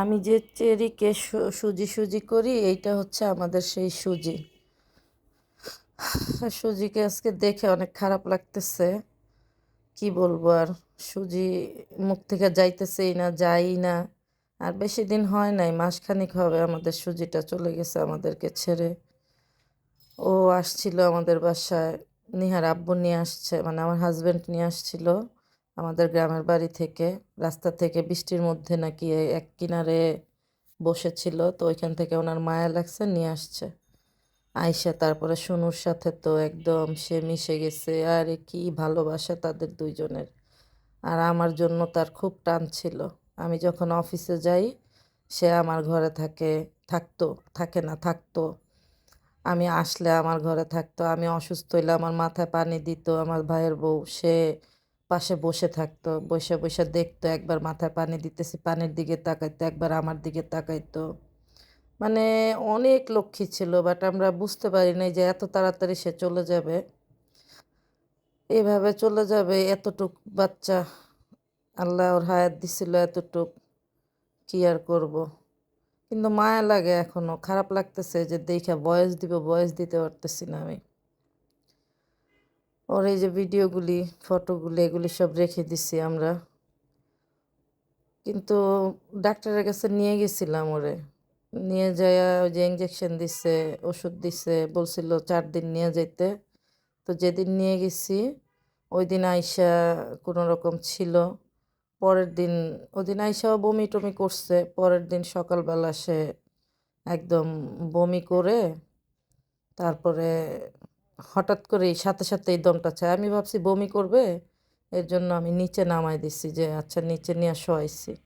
আমি যে চেরিকে সুজি সুজি করি, এইটা হচ্ছে আমাদের সেই সুজি। সুজিকে আজকে দেখে অনেক খারাপ লাগতেছে। কি বলব আর? সুজি মুখ থেকে যাইতেছেই না যাই না। আর বেশি দিন হয় নাই, মাসখানেক হবে আমাদের সুজিটা চলে গেছে আমাদেরকে ছেড়ে। ও আসছিল আমাদের বাসায়, নিহার আব্বু নিয়ে আসছে মানে আমার হাজব্যান্ড নিয়ে আসছিল। আমাদের গ্রামের বাড়ি থেকে, রাস্তা থেকে বৃষ্টির মধ্যে নাকি এক কিনারে বসেছিল, তো ওইখান থেকে ওনার মায়া লাগছে, নিয়ে আসছে। আইসা তারপরে সোনুর সাথে তো একদম সে মিশে গেছে, আর কি ভালোবাসা তাদের দুইজনের। আর আমার জন্য তার খুব টান ছিল। আমি যখন অফিসে যাই, সে আমার ঘরে থাকে, থাকতো, থাকে না, থাকতো। আমি আসলে আমার ঘরে থাকতো, আমি অসুস্থ হইলে আমার মাথায় পানি দিত, আমার ভাইয়ের বউ, সে পাশে বসে থাকতো, বসে বসে দেখতো, একবার মাথায় পানি দিতেছি, পানির দিকে তাকাইতো, একবার আমার দিকে তাকাইতো। মানে অনেক লক্ষ্মী ছিল বাট আমরা বুঝতে পারি নাই যে এত তাড়াতাড়ি সে চলে যাবে। এভাবে চলে যাবে এতটুক বাচ্চা, আল্লাহ ওর হায়াত দিছিল এতটুক, কি আর করব? কিন্তু মায়া লাগে এখনও খারাপ লাগতেছে যে দেখা বয়স দিব, বয়স দিতে পারতেছি না আমি। ওর এই যে ভিডিওগুলি, ফটোগুলি, এগুলি সব রেখে দিছি আমরা। কিন্তু ডাক্তারের কাছে নিয়ে গেছিলাম ওরে। নিয়ে যায় ওই যে ইঞ্জেকশন দিছে, ওষুধ দিছে, বলছিল চার দিন নিয়ে যাইতে। তো যেদিন নিয়ে গেছি, ওই দিন আইসা কোনো রকম ছিল। পরের দিন, ওই দিন আইসাও বমি টমি করছে। পরের দিন সকালবেলা সে একদম বমি করে, তারপরে হঠাৎ করেই সাথে সাথে এই দমটা চায়। আমি ভাবছি, বমি করবে? এর জন্য আমি নিচে নামাই দিছি যে আচ্ছা নিচে নিয়ে শোয়াইছি।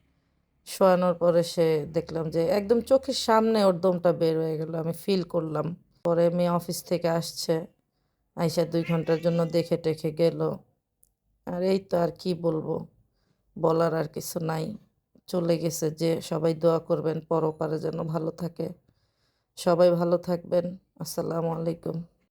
শোয়ানোর পরে সে দেখলাম যে, একদম চোখের সামনে ওর দমটা বের হয়ে গেল। আমি ফিল করলাম। পরে মেয়ে অফিস থেকে আসছে। আইসা দুই ঘণ্টার জন্য দেখে টেখে গেল। আর এই তো আর কি বলব? বলার আর কিছু নাই। চলে গেছে যে, সবাই দোয়া করবেন পরপারে যেন ভালো থাকে। সবাই ভালো থাকবেন। আসসালামু আলাইকুম।